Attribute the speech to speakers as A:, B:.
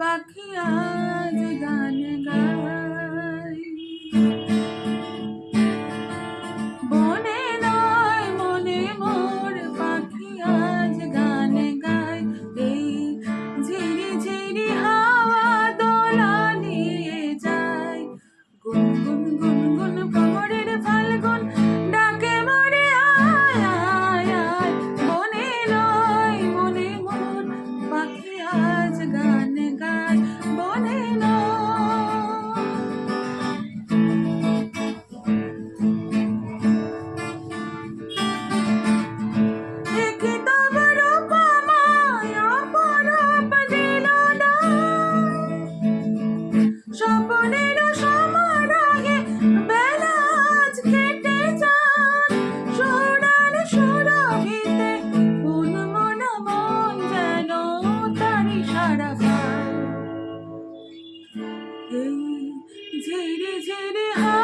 A: পাখি হারাবার এই ঝেড়ে ঝেড়ে হা